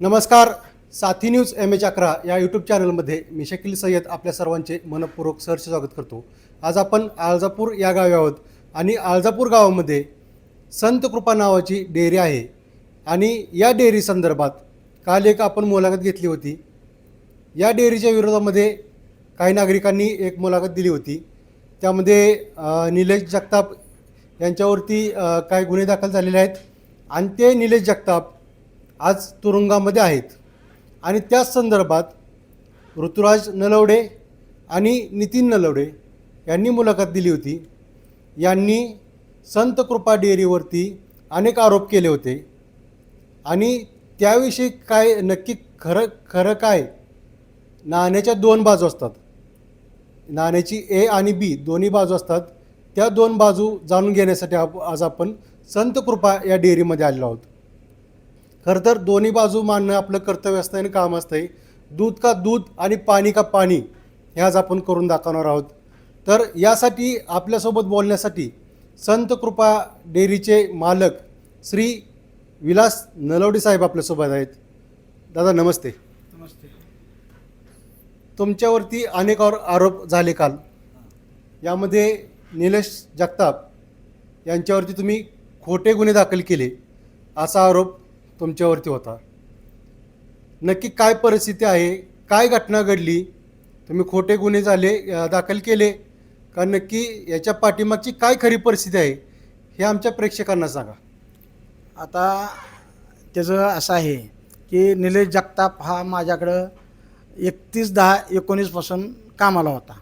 नमस्कार साथी news M H अकरा या यूट्यूब चॅनलमध्ये मी शकील सय्यद आपल्या सर्वांचे मनपूर्वक सहर्ष स्वागत करतो. आज आपण आळजापूर या गावी आहोत आणि आळजापूर गावामध्ये संत कृपा नावाची डेअरी आहे आणि या डेअरी संदर्भात काल एक आपण मुलाखत घेतली होती. या डेअरीच्या विरोधामध्ये काही नागरिकांनी एक मुलाखत दिली होती. त्यामध्ये निलेश जगताप यांच्यावरती काही गुन्हे दाखल झालेले आहेत आणि ते निलेश जगताप आज तुरुंगामध्ये आहेत. आणि त्याच संदर्भात ऋतुराज नलवडे आणि नितीन नलवडे यांनी मुलाखत दिली होती. यांनी संत कृपा डेअरीवरती अनेक आरोप केले होते. आणि त्याविषयी काय नक्की खरं खरं काय? नाण्याच्या दोन बाजू असतात. नाण्याची ए आणि बी दोन्ही बाजू असतात. त्या दोन बाजू जाणून घेण्यासाठी आप आज आपण संत कृपा या डेअरीमध्ये आलेलो आहोत. खरं तर दोन्ही बाजू मांडणं आपलं कर्तव्य असतं आणि काम असतंय. दूध का दूध आणि पाणी का पाणी हे आज आपण करून दाखवणार आहोत. तर यासाठी आपल्यासोबत बोलण्यासाठी संत कृपा डेअरीचे मालक श्री विलास नलवडे साहेब आपल्यासोबत आहेत. दादा नमस्ते. नमस्ते. तुमच्यावरती अनेक और- आरोप झाले काल. यामध्ये निलेश जगताप यांच्यावरती तुम्ही खोटे गुन्हे दाखल केले असा आरोप तुमच्यावरती होता. नक्की काय परिस्थिती आहे काय घटना घडली तुम्ही खोटे गुन्हे झाले दाखल केले का नक्की याच्या पाठीमागची काय खरी परिस्थिती आहे हे आमच्या प्रेक्षकांना सांगा. आता त्याचं असं आहे की निलेश जगताप हा माझ्याकडं एकतीस दहा एकोणीसपासून कामाला होता.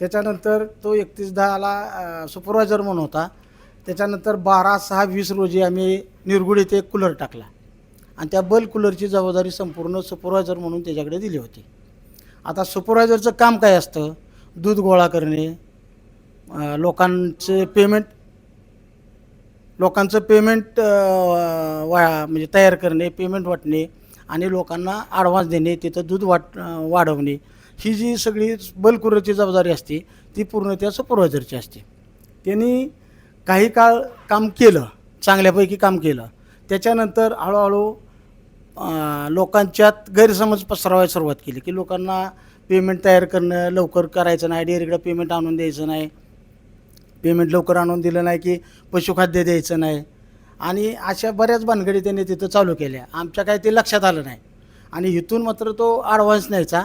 त्याच्यानंतर तो एकतीस दहाला सुपरवायझर म्हणून होता. त्याच्यानंतर बारा सहा वीस रोजी आम्ही निरगुड येथे एक कूलर टाकला. आणि त्या बल्ब कूलरची जबाबदारी संपूर्ण सुपरवायझर म्हणून त्याच्याकडे दिली होती. आता सुपरवायझरचं काम काय असतं? दूध गोळा करणे लोकांचे पेमेंट लोकांचं पेमेंट वा म्हणजे तयार करणे पेमेंट वाटणे आणि लोकांना ॲडव्हान्स देणे तिथं दूध वाट वाढवणे. ही जी सगळी बलकुरची जबाबदारी असते ती पूर्ण त्या सुपरवायझरची असते. त्यांनी काही काळ काम केलं चांगल्यापैकी काम केलं. त्याच्यानंतर हळूहळू लोकांच्यात गैरसमज पसरावायला सुरुवात केली की लोकांना पेमेंट तयार करणं लवकर करायचं नाही डेअरीकडं पेमेंट आणून द्यायचं नाही. पेमेंट लवकर आणून दिलं नाही की पशुखाद्य द्यायचं नाही. आणि अशा बऱ्याच भानगडी त्यांनी तिथं चालू केल्या. आमच्या काही ते लक्षात आलं नाही. आणि इथून मात्र तो ॲडव्हान्स न्यायचा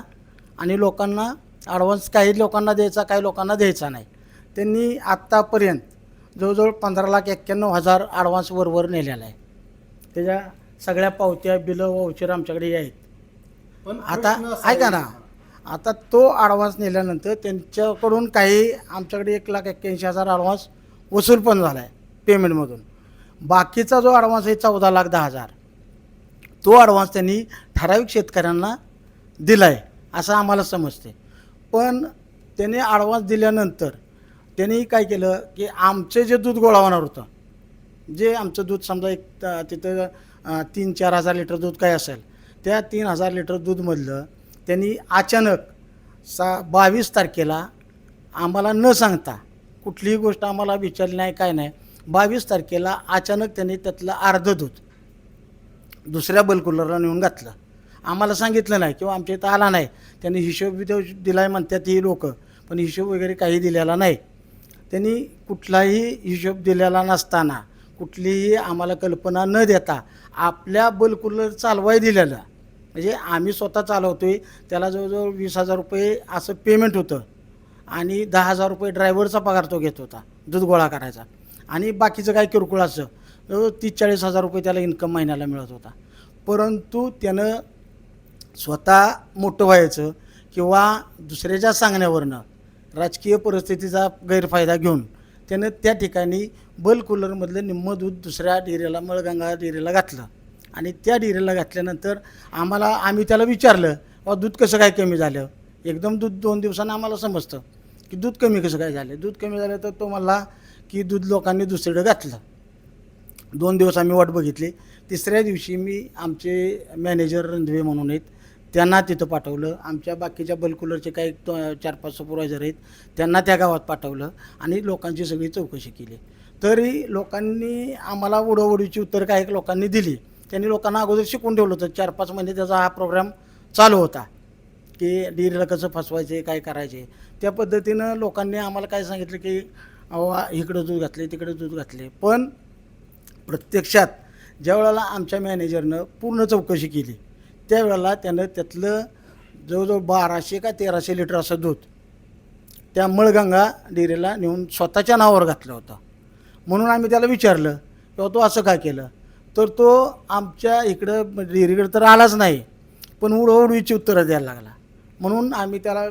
आणि लोकांना ॲडव्हान्स काही लोकांना द्यायचा काही लोकांना द्यायचा नाही. त्यांनी आत्तापर्यंत जवळजवळ पंधरा लाख एक्क्याण्णव हजार ॲडव्हान्स वरवर नेलेला आहे. त्याच्या सगळ्या पावत्या बिलं वाउचर आमच्याकडे आहेत पण आता ऐका ना. आता तो ॲडव्हान्स नेल्यानंतर त्यांच्याकडून काही आमच्याकडे एक लाख एक्क्याऐंशी हजार ॲडव्हान्स वसूल पण झाला आहे पेमेंटमधून. बाकीचा जो ॲडव्हान्स आहे चौदा लाख दहा हजार. तो ॲडव्हान्स त्यांनी ठराविक शेतकऱ्यांना दिला आहे असं आम्हाला समजते पण त्यांनी ॲडव्हान्स दिल्यानंतर त्यांनी काय केलं की आमचे जे दूध गोळा होणार होतं जे आमचं दूध समजा एक तिथं तीन चार हजार लिटर दूध काय असेल? त्या तीन हजार लिटर दूधमधलं त्यांनी अचानक सा बावीस तारखेला आम्हाला न सांगता कुठलीही गोष्ट आम्हाला विचारली नाही काय नाही बावीस तारखेला अचानक त्यांनी त्यातलं अर्ध दूध दुसऱ्या बलकुलरला नेऊन घातलं. आम्हाला सांगितलं नाही किंवा आमच्या इथं आला नाही. त्यांनी हिशोब देऊ दिलाय म्हणतात ही लोकं पण हिशोब वगैरे काही दिलेला नाही. त्यांनी कुठलाही हिशोब दिलेला नसताना कुठलीही आम्हाला कल्पना न देता आपल्या बलकुलर चालवाय दिलेलं म्हणजे आम्ही स्वतः चालवतो आहे त्याला जवळजवळ वीस हजार रुपये असं पेमेंट होतं. आणि दहा हजार रुपये ड्रायव्हरचा पगार तो घेत होता दूध गोळा करायचा. आणि बाकीचं काय किरकोळ असं जवळ तीस चाळीस हजार रुपये त्याला इन्कम महिन्याला मिळत होता. परंतु त्यानं स्वतः मोठं व्हायचं किंवा दुसऱ्याच्या सांगण्यावरनं राजकीय परिस्थितीचा गैरफायदा घेऊन त्यानं त्या ठिकाणी बल कूलरमधलं निम्म दूध दुसऱ्या डेअरीला मळगंगा डेअरीला घातलं. आणि त्या डेअरीला घातल्यानंतर आम्हाला आम्ही त्याला विचारलं बा दूध कसं काय कमी झालं? एकदम दूध दोन दिवसानं आम्हाला समजतं की दूध कमी कसं काय झालं. दूध कमी झालं तर तो म्हणला की दूध लोकांनी दुसरीकडं घातलं. दोन दिवस आम्ही वाट बघितली. तिसऱ्या दिवशी मी आमचे मॅनेजर रणधवे म्हणून आहेत त्यांना तिथं पाठवलं. आमच्या बाकीच्या बलकुलरचे काही तो- चार पाच सुपरवायझर आहेत त्यांना त्या गावात पाठवलं आणि लोकांची सगळी चौकशी केली. तरी लोकांनी आम्हाला उडवडीची उत्तर काही लोकांनी दिली. त्यांनी लोकांना अगोदर शिकून ठेवलं होतं. चार पाच महिने त्याचा हा प्रोग्राम चालू होता. की डिरीला कसं फसवायचे काय करायचे. त्या पद्धतीनं लोकांनी आम्हाला काय सांगितलं की इकडं दूध घातले तिकडे दूध घातले. पण प्रत्यक्षात ज्या वेळेला आमच्या मॅनेजरनं पूर्ण चौकशी केली त्यावेळेला त्यानं त्यातलं जवळजवळ बाराशे का तेराशे लिटर असं दूध त्या मळगंगा डेअरीला नेऊन स्वतःच्या नावावर घातलं होतं. म्हणून आम्ही त्याला विचारलं किंवा तो असं काय केलं? तर तो आमच्या इकडं डेअरीकडे तर आलाच नाही पण उडवडवीची उत्तरं द्यायला लागला. म्हणून आम्ही त्याला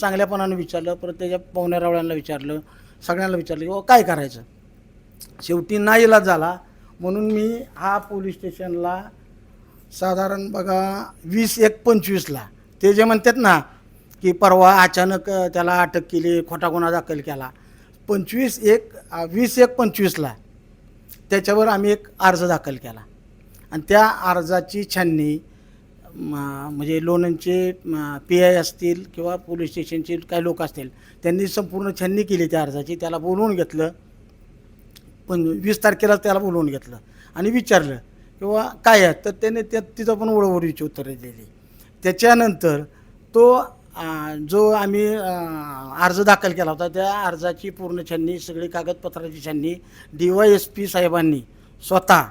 चांगल्यापणानं विचारलं परत त्याच्या पाहुण्यारावळ्यांना विचारलं सगळ्यांना विचारलं की काय करायचं? शेवटी नाईलाज झाला. म्हणून मी हा पोलीस स्टेशनला साधारण बघा वीस एक पंचवीसला ते जे म्हणतात ना की परवा अचानक त्याला अटक केली खोटा गुन्हा दाखल केला. पंचवीस एक वीस एक पंचवीसला त्याच्यावर आम्ही एक अर्ज दाखल केला. आणि त्या अर्जाची छाननी म्हणजे लोणंदचे पी आय असतील किंवा पोलीस स्टेशनचे काही लोक असतील त्यांनी संपूर्ण छाननी केली त्या अर्जाची. त्याला बोलवून घेतलं. पण वीस तारखेला त्याला बोलवून घेतलं. आणि विचारलं किंवा काय आहे तर त्याने त्या तिथं पण ओळवडीची उत्तरं दिली. त्याच्यानंतर तो जो आम्ही अर्ज दाखल केला होता त्या अर्जाची पूर्ण छाननी सगळी कागदपत्राची छाननी डी वाय एस पी साहेबांनी स्वतः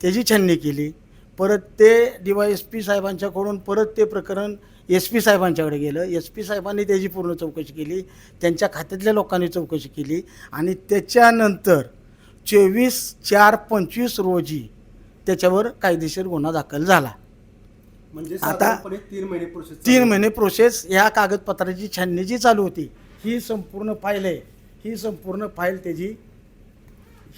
त्याची छाननी केली. परत ते डी वाय एस पी साहेबांच्याकडून परत ते प्रकरण एस पी साहेबांच्याकडे गेलं. एस पी साहेबांनी त्याची पूर्ण चौकशी केली. त्यांच्या खात्यातल्या लोकांनी चौकशी केली. आणि त्याच्यानंतर चोवीस चार पंचवीस रोजी त्याच्यावर कायदेशीर गुन्हा दाखल झाला. म्हणजे आता- तीन महिने प्रोसेस तीन महिने प्रोसेस ह्या कागदपत्राची छाननी जी चालू होती ही संपूर्ण फाईल आहे. ही संपूर्ण फाईल त्याची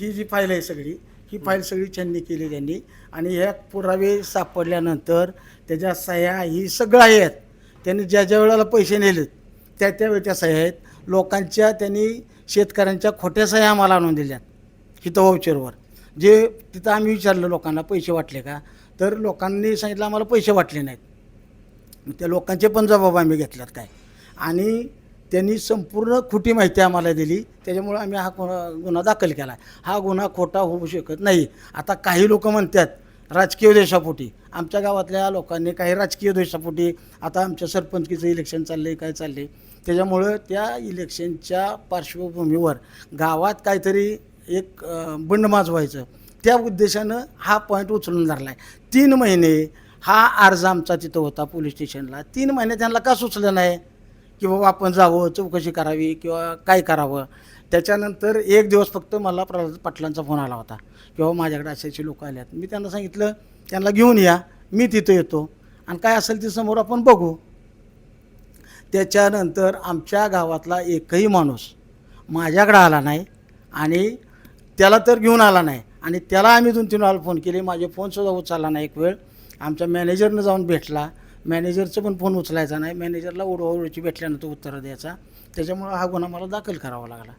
ही जी फाईल आहे सगळी ही फाईल सगळी छाननी केली त्यांनी. आणि ह्या पुरावे सापडल्यानंतर त्याच्या सह्या ही सगळं आहेत त्यांनी ज्या ज्या वेळेला पैसे नेलेत त्या त्या वेळच्या सह्या आहेत. लोकांच्या त्यांनी शेतकऱ्यांच्या खोट्या सह्या आम्हाला आणून दिल्यात. वाउचरवर जे तिथं आम्ही विचारलं लोकांना पैसे वाटले का? तर लोकांनी सांगितलं आम्हाला पैसे वाटले नाहीत. त्या लोकांचे पण जबाब आम्ही घेतल्यात काय? आणि त्यांनी संपूर्ण खोटी माहिती आम्हाला दिली. त्याच्यामुळे आम्ही हा गुन्हा गुन्हा दाखल केला. हा गुन्हा खोटा होऊ शकत नाही. आता काही लोक म्हणतात राजकीय द्वेषापोटी आमच्या गावातल्या लोकांनी काही राजकीय द्वेषापोटी आता आमच्या सरपंचकीचं इलेक्शन चाललं आहे काय चाललं आहे त्याच्यामुळं त्या इलेक्शनच्या पार्श्वभूमीवर गावात काहीतरी एक अं, बंड माजवायचं. त्या उद्देशानं हा पॉईंट उचलून धरला आहे तीन महिने हा अर्ज आमचा तिथं होता पोलीस स्टेशनला. तीन महिने त्यांना का सुचलं नाही? की बाबा आपण जावं चौकशी करावी किंवा काय करावं? त्याच्यानंतर एक दिवस फक्त मला प्रल्हाद पाटलांचा फोन आला होता. किंवा माझ्याकडे असे असे लोक आले आहेत मी त्यांना सांगितलं त्यांना घेऊन या. मी तिथं येतो. आणि काय असेल ते समोर आपण बघू. त्याच्यानंतर आमच्या गावातला एकही माणूस माझ्याकडं आला नाही. आणि त्याला तर घेऊन आला नाही. आणि त्याला आम्ही दोन तीन वेळा फोन केले. माझे फोनसुद्धा उचलला नाही एक वेळ. आमच्या मॅनेजरनं जाऊन भेटला. मॅनेजरचं पण फोन उचलायचा नाही. मॅनेजरला उडवाउडीची भेटल्यानंतर उत्तरं द्यायचा. त्याच्यामुळं हा गुन्हा मला दाखल करावा लागला.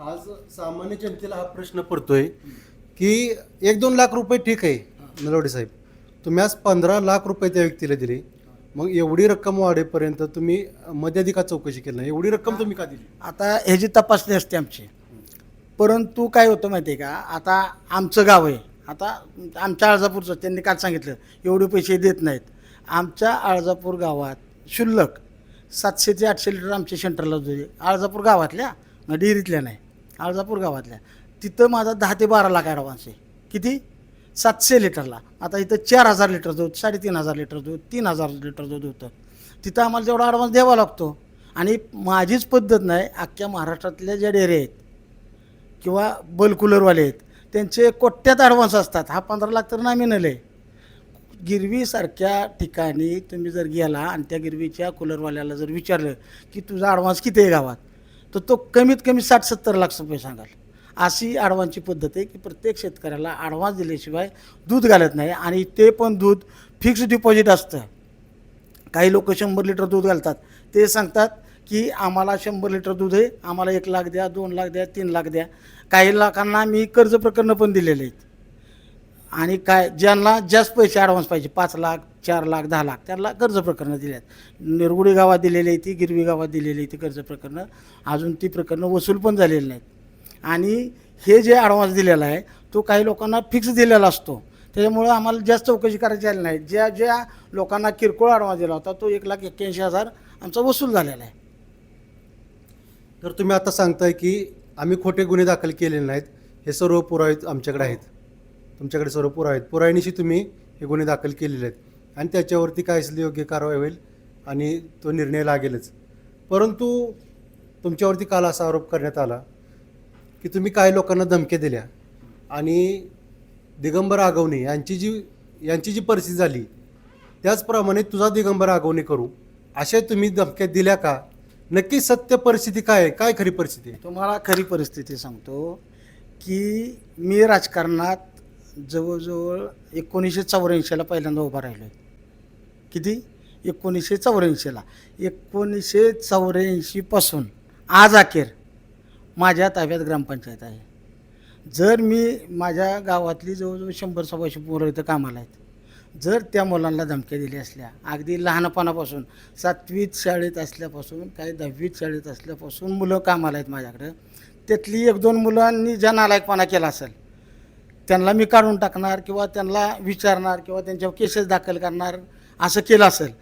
आज सामान्य जनतेला हा प्रश्न पडतोय की एक दोन लाख रुपये ठीक आहे नलवडे साहेब. तुम्ही आज पंधरा लाख रुपये त्या व्यक्तीला दिले. मग एवढी रक्कम वाढेपर्यंत तुम्ही मध्याधिका चौकशी केली नाही? एवढी रक्कम तुम्ही का दिली? आता ह्याची तपासणी असते आमची. परंतु काय होतं माहिती आहे का? आता आमचं गाव आहे. आता आमच्या आळजापूरचं त्यांनी काल सांगितलं एवढे पैसे देत नाहीत. आमच्या आळजापूर गावात शुल्लक सातशे ते आठशे लिटर आमच्या सेंटरला होते. आळजापूर गावातल्या मग डेअरीतल्या नाही. आळजापूर गावातल्या. तिथं माझा दहा ते बारा लाख ॲडव्हान्स आहे. किती? सातशे लिटरला. आता इथं चार हजार लिटर दूध साडेतीन हजार लिटर दूध तीन हजार लिटर दूध होतं. तिथं आम्हाला जेवढा ॲडव्हान्स द्यावा लागतो. आणि माझीच पद्धत नाही अख्ख्या महाराष्ट्रातल्या ज्या डेअरी आहेत किंवा बलकुलरवाले आहेत त्यांचे कोट्यात ॲडव्हान्स असतात. हा पंधरा लाख तर नॉमिनल आहे गिरवीसारख्या ठिकाणी तुम्ही जर गेला आणि त्या गिरवीच्या कूलरवाल्याला जर विचारलं की तुझा ॲडव्हान्स किती आहे गावात तर तो कमीत कमी साठ सत्तर लाख रुपये सांगाल. अशी ॲडव्हान्सची पद्धत आहे की प्रत्येक शेतकऱ्याला ॲडव्हान्स दिल्याशिवाय दूध घालत नाही आणि ते पण दूध फिक्स डिपॉझिट असतं. काही लोक शंभर लिटर दूध घालतात. ते सांगतात की आम्हाला शंभर लिटर दूध आहे आम्हाला एक लाख द्या दोन लाख द्या तीन लाख द्या. काही लाखांना मी कर्ज प्रकरणं पण दिलेले आहेत. आणि काय ज्यांना जास्त पैसे ॲडव्हान्स पाहिजे पाच लाख चार लाख दहा लाख त्यांना कर्ज प्रकरणं दिली आहेत. निरगुडी गावात दिलेली आहे ती गिरवी गावात दिलेली आहे ती कर्ज प्रकरणं. अजून ती प्रकरणं वसूल पण झालेली नाहीत. आणि हे जे ॲडव्हान्स दिलेला आहे तो काही लोकांना फिक्स दिलेला असतो. त्याच्यामुळं आम्हाला जास्त चौकशी करायची आली नाही. ज्या ज्या लोकांना किरकोळ ॲडव्हान्स दिला होता तो एक लाख एक्क्याऐंशी हजार आमचा वसूल झालेला आहे. तर तुम्ही आता सांगताय की आम्ही खोटे गुन्हे दाखल केलेले नाहीत. हे सर्व पुरावे आमच्याकडे आहेत. तुमच्याकडे सर्व पुरावे आहेत. पुराव्यानिशी तुम्ही हे गुन्हे दाखल केलेले आहेत. आणि त्याच्यावरती काय असली योग्य कारवाई होईल आणि तो निर्णय लागेलच. परंतु तुमच्यावरती काल असा आरोप करण्यात आला की तुम्ही काही लोकांना धमक्या दिल्या आणि दिगंबर आगवणे यांची जी यांची जी परिस्थिती झाली त्याचप्रमाणे तुझा दिगंबर आगवणे करू अशा तुम्ही धमक्या दिल्या का? नक्की सत्य परिस्थिती काय आहे? काय खरी परिस्थिती आहे? तुम्हाला खरी परिस्थिती सांगतो की मी राजकारणात जवळजवळ एकोणीसशे चौऱ्याऐंशीला पहिल्यांदा उभा राहिलो आहे. किती? एकोणीसशे चौऱ्याऐंशीला एकोणीसशे चौऱ्याऐंशीपासून आज अखेर माझ्या ताब्यात ग्रामपंचायत आहे. जर मी माझ्या गावातली जवळजवळ शंभर सव्वाशे पोरं इथं कामाला आहेत जर त्या मुलांना धमक्या दिल्या असल्या अगदी लहानपणापासून सातवीत शाळेत असल्यापासून काही दहावीत शाळेत असल्यापासून मुलं कामाला आहेत माझ्याकडं त्यातली एक दोन मुलांनी ज्या नालायकपणा केला असेल त्यांना मी काढून टाकणार किंवा त्यांना विचारणार किंवा त्यांच्यावर केसेस दाखल करणार असं केलं असेल.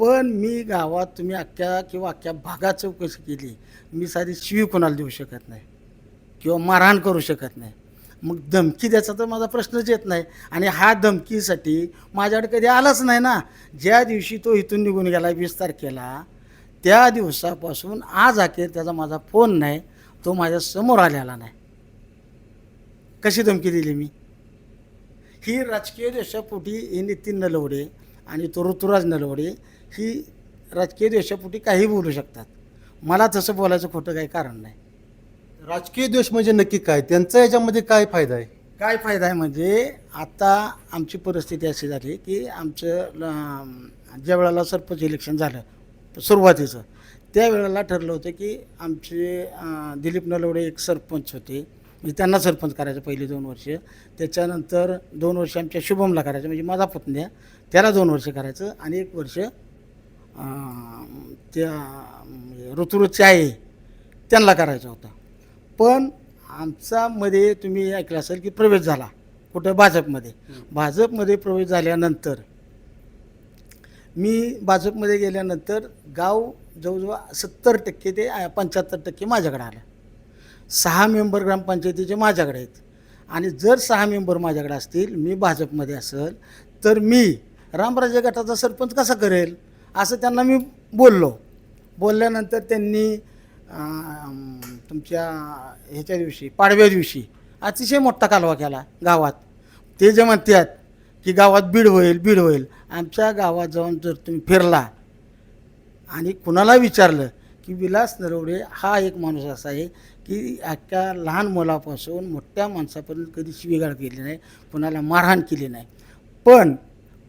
पण मी गावात तुम्ही अख्ख्या किंवा अख्ख्या भागात चौकशी केली मी साधी शिवी कोणाला देऊ शकत नाही किंवा मारहाण करू शकत नाही. मग धमकी द्यायचा तर माझा प्रश्नच येत नाही. आणि हा धमकीसाठी माझ्याकडे कधी आलाच नाही ना. ज्या दिवशी तो इथून निघून गेला वीस तारखेला त्या दिवसापासून आज अखेर त्याचा माझा फोन नाही तो माझ्यासमोर आलेला नाही. कशी धमकी दिली मी? ही राजकीय देशापोटी हे नितीन नलवडे आणि तो ऋतुराज नलवडे ही राजकीय देशापोटी काही बोलू शकतात. मला तसं बोलायचं खोटं काही कारण नाही. राजकीय द्वेष म्हणजे नक्की काय? त्यांचा याच्यामध्ये काय फायदा आहे? काय फायदा आहे म्हणजे आता आमची परिस्थिती अशी झाली की आमचं ल- ज्या वेळेला सरपंच इलेक्शन झालं सुरुवातीचं त्यावेळेला ठरलं होतं की आमचे अं, दिलीप नलवडे एक सरपंच होते. म्हणजे त्यांना सरपंच करायचं पहिले दोन वर्ष. त्याच्यानंतर दोन वर्ष आमच्या शुभमला करायचं म्हणजे माझा पुतण्या त्याला दोन वर्ष करायचं आणि एक वर्ष अं, त्या अं, ऋतुरूजचे आहे त्यांना करायचं होतं. पण आमचा मध्ये तुम्ही ऐकलं असेल की प्रवेश झाला कुठं भाजपमध्ये. भाजपमध्ये प्रवेश झाल्यानंतर मी भाजपमध्ये गेल्यानंतर गाव जवळजवळ सत्तर टक्के ते पंच्याहत्तर टक्के माझ्याकडे आलं. सहा मेंबर ग्रामपंचायतीचे माझ्याकडे आहेत. आणि जर सहा मेंबर माझ्याकडे असतील मी भाजपमध्ये असेल तर मी रामराजे गटाचा सरपंच कसा करेल? असं त्यांना मी बोललो. बोलल्यानंतर त्यांनी तुमच्या ह्याच्या दिवशी पाडव्या दिवशी अतिशय मोठा कालवा केला गावात. ते जे म्हणतात की गावात बीड होईल बीड होईल. आमच्या गावात जाऊन जर तुम्ही फिरला आणि कुणाला विचारलं की विलास नरवडे हा एक माणूस असा आहे की अख्ख्या लहान मुलापासून मोठ्या माणसापर्यंत कधी शिवीगाळ केली नाही कुणाला मारहाण केली नाही. पण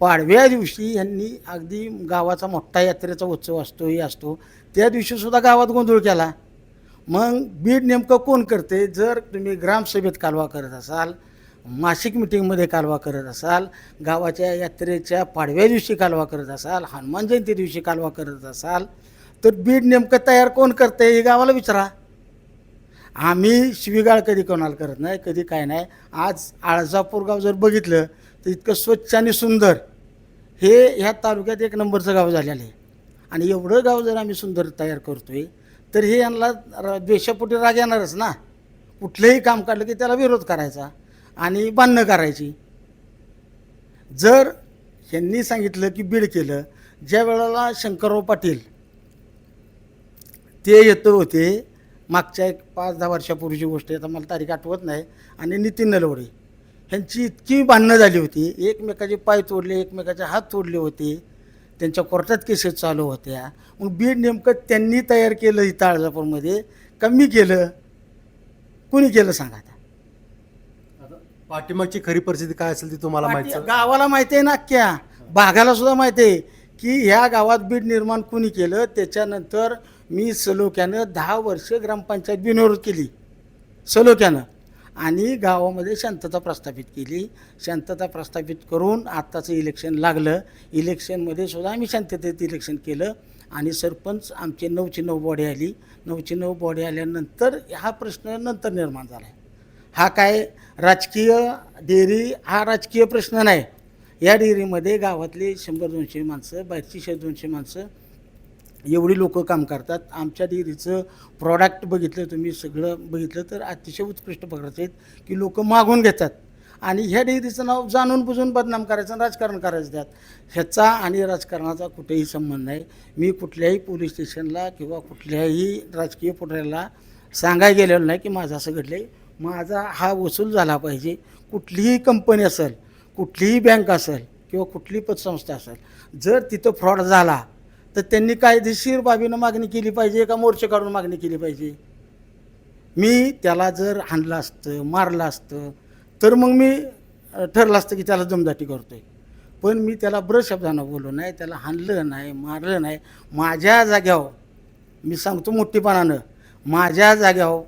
पाडव्या दिवशी यांनी अगदी गावाचा मोठा यात्रेचा उत्सव असतो हे असतो. त्या दिवशीसुद्धा गावात गोंधळ केला. मग बीड नेमकं कोण करते? जर तुम्ही ग्रामसभेत कालवा करत असाल मासिक मिटिंगमध्ये कालवा करत असाल गावाच्या यात्रेच्या पाडव्या दिवशी कालवा करत असाल हनुमान जयंती दिवशी कालवा करत असाल तर बीड नेमकं तयार कोण करते हे गावाला विचारा. आम्ही शिवीगाळ कधी कोणाला करत नाही कधी काय नाही. आज आळजापूर गाव जर बघितलं तर इतकं स्वच्छ आणि सुंदर हे ह्या तालुक्यात एक नंबरचं गाव झालेलं आहे. आणि एवढं गाव जर आम्ही सुंदर तयार करतोय तर हे यांना द्वेषापोटी राग येणारच ना. कुठलंही काम काढलं की त्याला विरोध करायचा आणि बांधणं करायची. जर यांनी सांगितलं की बीड केलं ज्या वेळेला शंकरराव पाटील ते येत होते मागच्या एक पाच दहा वर्षापूर्वीची गोष्ट आहे आता मला तारीख आठवत नाही आणि नितीन नलवडे ह्यांची इतकी भांडणं झाली होती एकमेकाचे पाय तोडले एकमेकाचे हात तोडले होते त्यांच्या कोर्टात केसेस चालू होत्या. मग बीड नेमकं त्यांनी तयार केलं इथं अळजापूरमध्ये कमी केलं कुणी केलं सांगा आता? पाठीमागची खरी परिस्थिती काय असेल ती तुम्हाला माहिती पाटी- गावाला माहिती आहे ना अख्ख्या. भागाला सुद्धा माहिती आहे की ह्या गावात बीड निर्माण कुणी केलं? त्याच्यानंतर मी सलोक्यानं दहा वर्ष ग्रामपंचायत बिनविरोध केली. सलोक्यानं आणि गावामध्ये शांतता प्रस्थापित केली. शांतता प्रस्थापित करून आत्ताचं इलेक्शन लागलं. इलेक्शनमध्ये सुद्धा आम्ही शांततेत इलेक्शन केलं आणि सरपंच आमचे नऊची नऊ बॉडी आली. नऊची नऊ बॉडी आल्यानंतर हा प्रश्न नंतर निर्माण झाला. आहे हा काय राजकीय डेअरी हा राजकीय प्रश्न नाही. या डेअरीमध्ये गावातली शंभर दोनशे माणसं बाहेरची शे दोनशे माणसं एवढी लोक काम करतात. आमच्या डेअरीचं प्रॉडक्ट बघितलं तुम्ही सगळं बघितलं तर अतिशय उत्कृष्ट प्रकारचे आहेत की लोक मागून घेतात. आणि ह्या डेअरीचं नाव जाणून बुजून बदनाम करायचं आणि राजकारण करायचं त्यात. ह्याचा आणि राजकारणाचा कुठेही संबंध नाही. मी कुठल्याही पोलीस स्टेशनला किंवा कुठल्याही राजकीय पुढाऱ्याला सांगायला गेलेलो नाही की माझं असं घडलं आहे माझा हा वसूल झाला पाहिजे. कुठलीही कंपनी असेल कुठलीही बँक असेल किंवा कुठलीही पतसंस्था असेल जर तिथं फ्रॉड झाला तर त्यांनी कायदेशीर बाबीनं मागणी केली पाहिजे का मोर्चे काढून मागणी केली पाहिजे. मी त्याला जर हाणलं असतं मारलं असतं तर मग मी ठरलं असतं की त्याला जमदाटी करतोय. पण मी त्याला ब्रश शब्दानं बोललो नाही त्याला हाणलं नाही मारलं नाही. माझ्या जाग्यावर मी सांगतो मोठीपणानं माझ्या जाग्यावर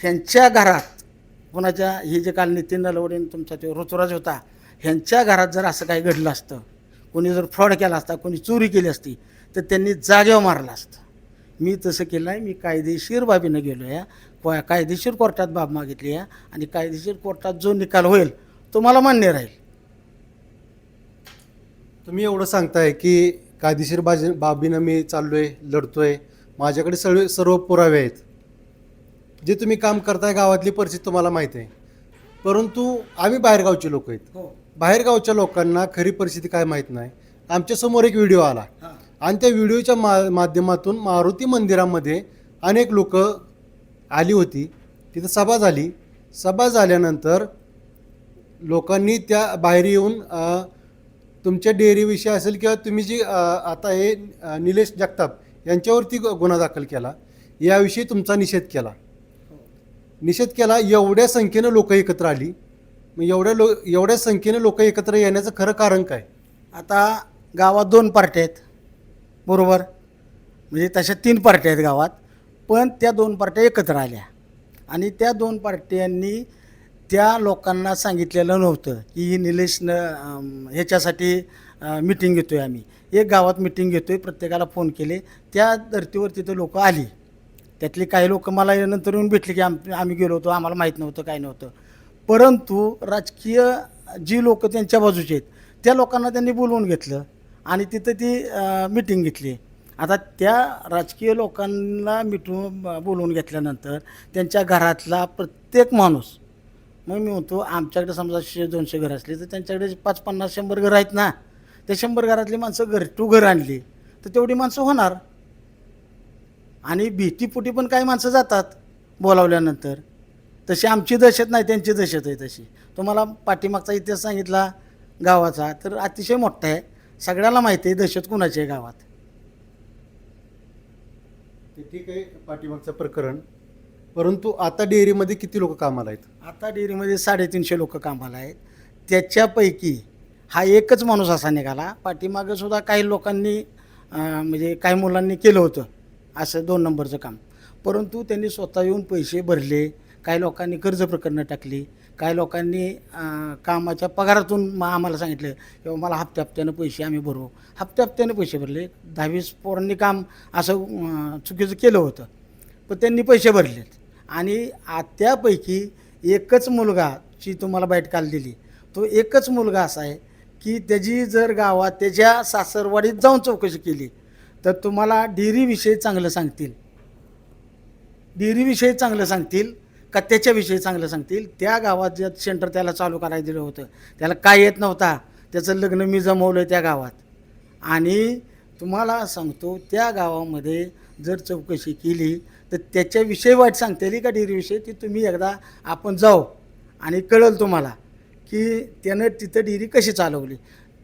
ह्यांच्या घरात कोणाच्या हे जे काल नितीन नलवडे तुमचा तो ऋतुराज होता ह्यांच्या घरात जर असं काही घडलं असतं कोणी जर फ्रॉड केला असता कोणी चोरी केली असती तर त्यांनी जागेवर मारलं असतं. मी तसं केलं नाही. मी कायदेशीर बाबीनं गेलो या को- कायदेशीर कोर्टात बाब मागितली आहे आणि कायदेशीर कोर्टात जो निकाल होईल तो मला मान्य राहील. तुम्ही एवढं सांगताय की कायदेशीर बाजी बाबीनं मी चाललोय लढतोय. माझ्याकडे सर्व सर्व पुरावे आहेत. जे तुम्ही काम करताय गावातली परिस्थिती तुम्हाला माहीत आहे. परंतु आम्ही बाहेरगावचे लोक आहेत. हो. बाहेरगावच्या लोकांना खरी परिस्थिती काय माहीत नाही. आमच्यासमोर एक व्हिडिओ आला. आणि त्या व्हिडिओच्या मा माध्यमातून मारुती मंदिरामध्ये अनेक लोक आली होती. तिथं सभा झाली. सभा झाल्यानंतर लोकांनी त्या बाहेर येऊन तुमच्या डेअरीविषयी असेल किंवा तुम्ही जी आता हे निलेश जगताप यांच्यावरती गुन्हा दाखल केला याविषयी तुमचा निषेध केला. निषेध केला एवढ्या संख्येनं लोक एकत्र आली. मग एवढ्या लो एवढ्या संख्येनं लोक एकत्र येण्याचं खरं कारण काय? आता गावात दोन पार्ट्या आहेत. बरोबर? म्हणजे तशा तीन पार्ट्या आहेत गावात. पण त्या दोन पार्ट्या एकत्र आल्या. आणि त्या दोन पार्ट्यांनी त्या लोकांना सांगितलेलं नव्हतं की ही निलेशनं ह्याच्यासाठी मिटिंग घेतो आहे आम्ही. एक गावात मिटिंग घेतो आहे प्रत्येकाला फोन केले. त्या धर्तीवर तिथं लोक आली. त्यातली काही लोक मला नंतर येऊन भेटले की आम आम्ही गेलो होतो आम्हाला माहीत नव्हतं काय नव्हतं. परंतु राजकीय जी लोक त्यांच्या बाजूचे आहेत त्या लोकांना त्यांनी बोलवून घेतलं. आणि तिथं ती मिटिंग घेतली. आता त्या राजकीय लोकांना मिटून बोलवून घेतल्यानंतर त्यांच्या घरातला प्रत्येक माणूस मग मी म्हणतो आमच्याकडे समजा शे दोनशे घर असली तर त्यांच्याकडे पाच पन्नास शंभर घरं आहेत ना. त्या शंभर घरातली माणसं घर टू घर आणली तर तेवढी माणसं होणार. आणि भीतीपोटी पण काही माणसं जातात बोलावल्यानंतर. तशी आमची दहशत नाही त्यांची दहशत आहे तशी. तुम्हाला पाठीमागचा इतिहास सांगितला गावाचा तर अतिशय मोठा आहे. सगळ्याला माहिती आहे दहशत कुणाची आहे गावात? ते ठीक आहे पाठीमागचं प्रकरण. परंतु आता डेअरीमध्ये किती लोक कामाला आहेत? आता डेअरीमध्ये साडेतीनशे लोक कामाला आहेत. त्याच्यापैकी हा एकच माणूस असा निघाला. पाठीमागं सुद्धा काही लोकांनी अं, म्हणजे काही मुलांनी केलं होतं. असं दोन नंबरचं काम. परंतु त्यांनी स्वतः येऊन पैसे भरले काही लोकांनी कर्ज प्रकरणं टाकली. काही लोकांनी कामाच्या पगारातून मग आम्हाला सांगितलं किंवा मला हप्त्या हप्त्यानं पैसे आम्ही भरू. हप्त्या हप्त्यानं पैसे भरले. दहावीस पोरांनी काम असं चुकीचं केलं होतं. पण त्यांनी पैसे भरलेत. आणि त्यापैकी एकच मुलगा जी तुम्हाला बाईट काल दिली तो एकच मुलगा असा आहे की त्याची जर गावात त्याच्या सासरवाडीत जाऊन चौकशी केली तर तुम्हाला डेअरीविषयी चांगलं सांगतील. डेअरीविषयी चांगलं सांगतील. का त्याच्याविषयी चांगलं सांगतील. त्या गावात जे सेंटर त्याला चालू करायला दिलं होतं. त्याला काय येत नव्हता. त्याचं लग्न मी जमवलं त्या गावात. आणि तुम्हाला सांगतो त्या गावामध्ये जर चौकशी केली तर त्याच्याविषयी वाईट सांगता येईल का डेअरीविषयी ती तुम्ही एकदा आपण जाऊ आणि कळेल तुम्हाला की त्यानं तिथं डेअरी कशी चालवली.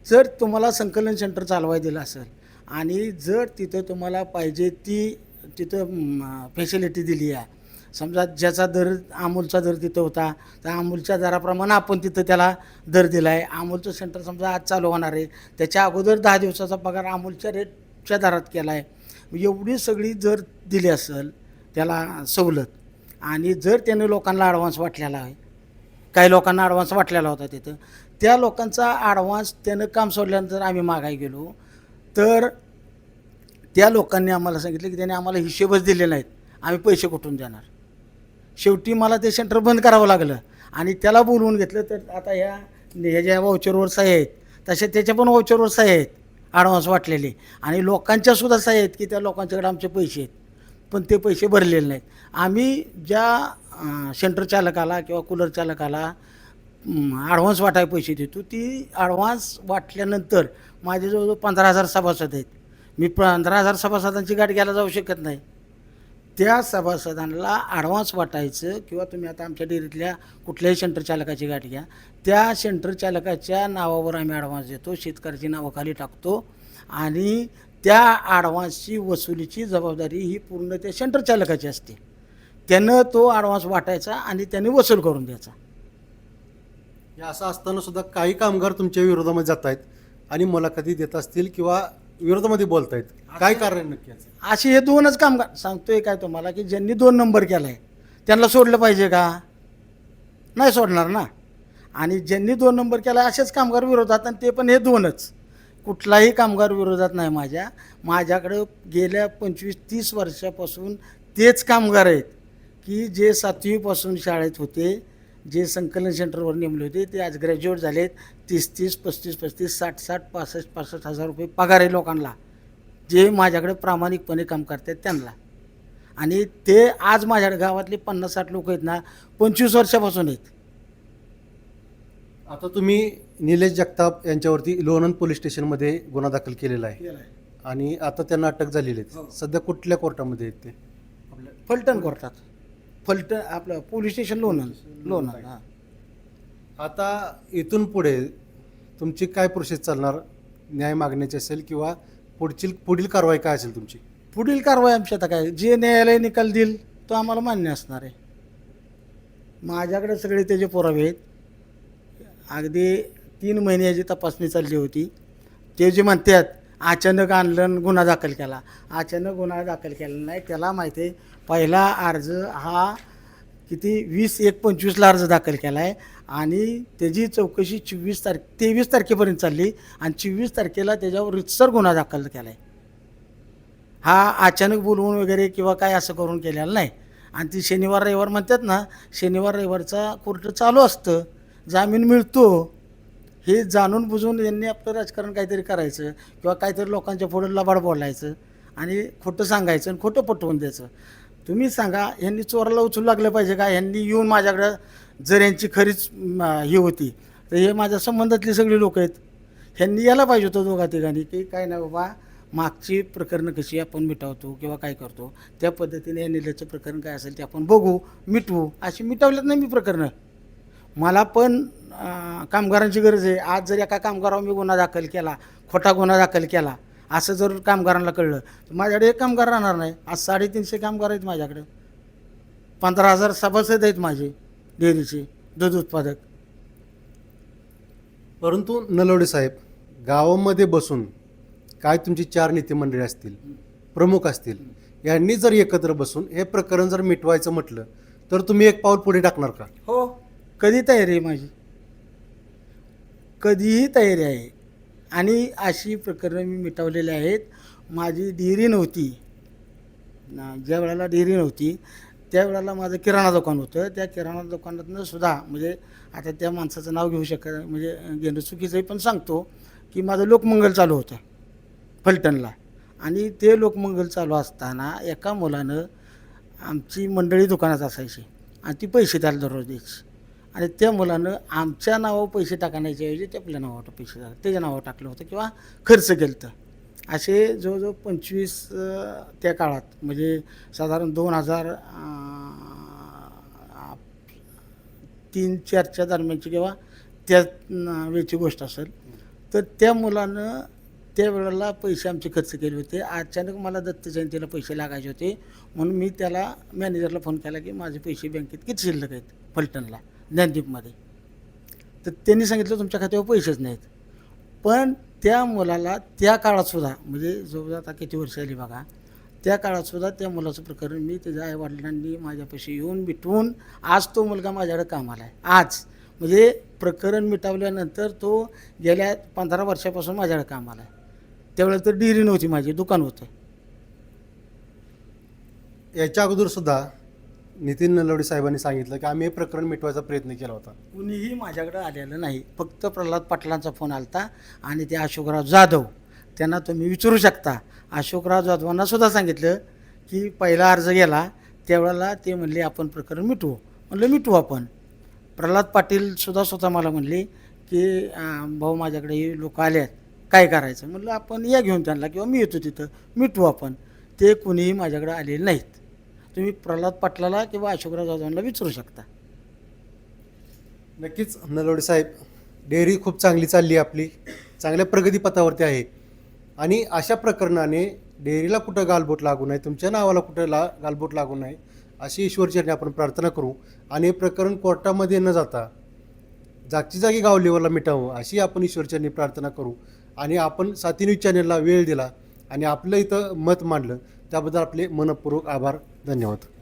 जर तुम्हाला संकलन सेंटर चालवाय दिलं असेल आणि जर तिथं तुम्हाला पाहिजे ती तिथं फॅसिलिटी दिली आहे समजा ज्याचा दर अमूलचा दर तिथं होता तर अमूलच्या दराप्रमाणे आपण तिथं त्याला दर दिला आहे अमूलचं सेंटर समजा आज चालू होणार आहे. त्याच्या अगोदर दहा दिवसाचा पगार अमूलच्या रेटच्या दरात केला आहे एवढी सगळी जर दिली असेल त्याला सवलत. आणि जर त्याने लोकांना ॲडव्हान्स वाटलेला आहे काही लोकांना ॲडव्हान्स वाटलेला होता तिथं त्या लोकांचा ॲडव्हान्स त्यानं काम सोडल्यानंतर आम्ही मागाय गेलो. तर त्या लोकांनी आम्हाला सांगितलं की त्याने आम्हाला हिशेबच दिले नाहीत. आम्ही पैसे कुठून देणार? शेवटी मला ते सेंटर बंद करावं लागलं. आणि त्याला बोलवून घेतलं तर आता ह्या ह्या ज्या वाउचरवर सह्या आहेत तसे त्याच्या पण वाउचरवर सह्या आहेत ॲडव्हान्स वाटलेले. आणि लोकांच्यासुद्धा सह्या आहेत की त्या लोकांच्याकडे आमचे पैसे आहेत. पण ते पैसे भरलेले नाहीत. आम्ही ज्या सेंटर चालकाला किंवा कूलर चालकाला ॲडव्हान्स वाटायला पैसे देतो ती ॲडव्हान्स वाटल्यानंतर माझे जवळजवळ पंधरा हजार सभासद आहेत. मी पंधरा हजार सभासदांची गाठ घ्यायला जाऊ शकत नाही. त्या सभासदांना ॲडव्हान्स वाटायचं किंवा तुम्ही आता आमच्या डेअरीतल्या कुठल्याही सेंटर चालकाची गाठ घ्या. त्या सेंटर चालकाच्या नावावर आम्ही ॲडव्हान्स देतो. शेतकऱ्याची नावाखाली टाकतो. आणि त्या ॲडव्हान्सची वसुलीची जबाबदारी ही पूर्ण त्या सेंटर चालकाची असते. त्यानं तो ॲडव्हान्स वाटायचा आणि त्याने वसूल करून द्यायचा. हे असं असताना सुद्धा काही कामगार तुमच्या विरोधामध्ये जात आहेत आणि मुलाखती देत असतील किंवा विरोधामध्ये बोलत आहेत काय कारण आहे नक्की याचं? असे हे दोनच कामगार सांगतोय काय तुम्हाला की ज्यांनी दोन नंबर केला आहे त्यांना सोडलं पाहिजे का? नाही सोडणार ना. आणि ज्यांनी दोन नंबर केला आहे असेच कामगार विरोधात आणि ते पण हे दोनच. कुठलाही कामगार विरोधात नाही माझ्या. माझ्याकडं गेल्या पंचवीस तीस वर्षापासून तेच कामगार आहेत की जे सातवीपासून शाळेत होते जे संकलन सेंटरवर नेमले होते ते आज ग्रॅज्युएट झालेत तीस तीस पस्तीस पस्तीस साठ साठ पासष्ट पासष्ट हजार रुपये पगार आहे लोकांना. जे माझ्याकडे प्रामाणिकपणे काम करतात त्यांना. आणि ते आज माझ्याकडे गावातले पन्नास साठ लोक आहेत ना पंचवीस वर्षापासून आहेत. आता तुम्ही निलेश जगताप यांच्यावरती लोणंद पोलीस स्टेशनमध्ये गुन्हा दाखल केलेला आहे. आणि आता त्यांना अटक झालेली हो. आहे सध्या कुठल्या कोर्टामध्ये आहेत ते? फलटण कोर्टात. फलटण आपलं पोलीस स्टेशन लोणंद लोणंद हां. आता इथून पुढे तुमची काय प्रोसेस चालणार? न्याय मागण्याची असेल किंवा पुढची पुढील कारवाई काय असेल तुमची? पुढील कारवाई आमची आता काय? जे न्यायालय निकाल देईल तो आम्हाला मान्य असणार आहे. माझ्याकडे सगळे त्याचे पुरावे आहेत अगदी तीन महिन्याची तपासणी चालली होती. ते जे म्हणतात अचानक आणलं आणि गुन्हा दाखल केला. अचानक गुन्हा दाखल केला नाही. त्याला माहिती आहे पहिला अर्ज हा किती वीस एक पंचवीसला अर्ज दाखल केला आहे आणि त्याची चौकशी चोवीस तारखे तेवीस तारखेपर्यंत चालली आणि चोवीस तारखेला त्याच्यावर रितसर गुन्हा दाखल केला आहे हा अचानक बोलवून वगैरे किंवा काय असं करून केलेलं नाही. आणि ती शनिवार रविवार म्हणतात ना शनिवार रविवारचा कोर्ट चालू असतं. जामीन मिळतो. हे जाणून बुजून यांनी आपलं राजकारण काहीतरी करायचं किंवा काहीतरी लोकांच्या पुढे लबाड बोलायचं आणि खोटं सांगायचं आणि खोटं पटवून द्यायचं. तुम्ही सांगा यांनी चोराला उचलू लागलं पाहिजे का? यांनी येऊन माझ्याकडं जर यांची खरीच ही होती तर हे माझ्या संबंधातली सगळी लोक आहेत. ह्यांनी यायला पाहिजे होतं दोघा तिघांनी की काय नाही बाबा मागची प्रकरणं कशी आपण मिटवतो किंवा काय करतो त्या पद्धतीने या निल्याचं प्रकरण काय असेल ते आपण बघू मिटवू. अशी मिटवल्यात नाही मी प्रकरणं. मला पण कामगारांची गरज आहे. आज जर एका कामगारावर मी गुन्हा दाखल केला खोटा गुन्हा दाखल केला असं जर कामगारांना कळलं तर माझ्याकडे एक कामगार राहणार नाही. आज साडेतीनशे कामगार आहेत माझ्याकडे. पंधरा हजार सभासद आहेत माझे डेअरीचे दूध उत्पादक. परंतु नलवडे साहेब गावामध्ये बसून काय तुमची चार नेते मंडळी असतील प्रमुख असतील यांनी जर एकत्र बसून हे प्रकरण जर मिटवायचं म्हटलं तर तुम्ही एक पाऊल पुढे टाकणार का? हो. कधी तयारी आहे माझी? कधीही तयारी आहे. आणि अशी प्रकरणं मी मिटवलेली आहेत. माझी डेअरी नव्हती. ना ज्या वेळेला डेअरी नव्हती त्यावेळेला माझं किराणा दुकान होतं. त्या किराणा दुकानातनं सुद्धा म्हणजे आता त्या माणसाचं नाव घेऊ शकत म्हणजे घेणं चुकीचंही पण सांगतो की माझं लोकमंगल चालू होतं फलटणला. आणि ते लोकमंगल चालू असताना एका मुलानं आमची मंडळी दुकानात असायची. आणि ती पैसे त्याला दररोज द्यायची. आणि त्या मुलानं आमच्या नावावर पैसे टाकण्याच्याऐवजी ते आपल्या नावावर पैसे टाक त्याच्या नावावर टाकलं होतं किंवा खर्च केलं होतं असे जवळजवळ पंचवीस त्या काळात म्हणजे साधारण दोन हजार तीन चारच्या दरम्यानची किंवा त्या वेळची गोष्ट असेल तर त्या मुलानं त्या वेळेला पैसे आमचे खर्च केले होते. अचानक मला दत्त जयंतीला पैसे लागायचे होते. म्हणून मी त्याला मॅनेजरला फोन केला की माझे पैसे बँकेत किती शिल्लक आहेत? फलटणला. ज्ञानदीपमध्ये. तर त्यांनी सांगितलं तुमच्या खात्यावर पैसेच नाहीत. पण त्या मुलाला त्या काळातसुद्धा म्हणजे जवळ आता किती वर्ष आली बघा त्या काळातसुद्धा त्या मुलाचं प्रकरण मी त्याच्या आईवडिलांनी माझ्यापाशी येऊन मिटवून आज तो मुलगा माझ्याकडे कामाला आहे. आज. म्हणजे प्रकरण मिटवल्यानंतर तो गेल्या पंधरा वर्षापासून माझ्याकडे कामाला आहे. त्यावेळेला तर डिरी नव्हती माझी दुकान होतं. याच्या अगोदर सुद्धा नितीन नलवडे साहेबांनी सांगितलं की आम्ही हे प्रकरण मिटवायचा प्रयत्न केला होता. कुणीही माझ्याकडे आलेलं नाही. फक्त प्रल्हाद पाटलांचा फोन आलता आणि ते अशोकराव जाधव त्यांना तुम्ही विचारू शकता. अशोकराव जाधवांना सुद्धा सांगितलं की पहिला अर्ज गेला त्यावेळेला ते म्हणले आपण प्रकरण मिटवू. म्हणलं मिटवू आपण. प्रल्हाद पाटील सुद्धा स्वतः मला म्हणले की भाऊ माझ्याकडे हे लोक आले आहेत. काय करायचं? म्हणलं आपण या घेऊन त्यांना किंवा मी येतो तिथं. मिटवू आपण. ते कुणीही माझ्याकडे आलेले नाहीत. तुम्ही प्रल्हाद पाटलाला किंवा अशोकराव जाधवांना विचारू शकता. नक्कीच नलवडे साहेब डेअरी खूप चांगली चालली आहे आपली चांगल्या प्रगतीपथावरती आहे. आणि अशा प्रकरणाने डेअरीला कुठं गालबोट लागू नये तुमच्या नावाला कुठं ला गालबोट लागू नये अशी ईश्वरचरणी आपण प्रार्थना करू. आणि हे प्रकरण कोर्टामध्ये न जाता जागची जागी गाव लेवलला मिटावं अशी आपण ईश्वरचरणी प्रार्थना करू. आणि आपण साथी न्यूज चॅनलला वेळ दिला आणि आपलं इथं मत मांडलं त्याबद्दल आपले मनपूर्वक आभार. धन्यवाद.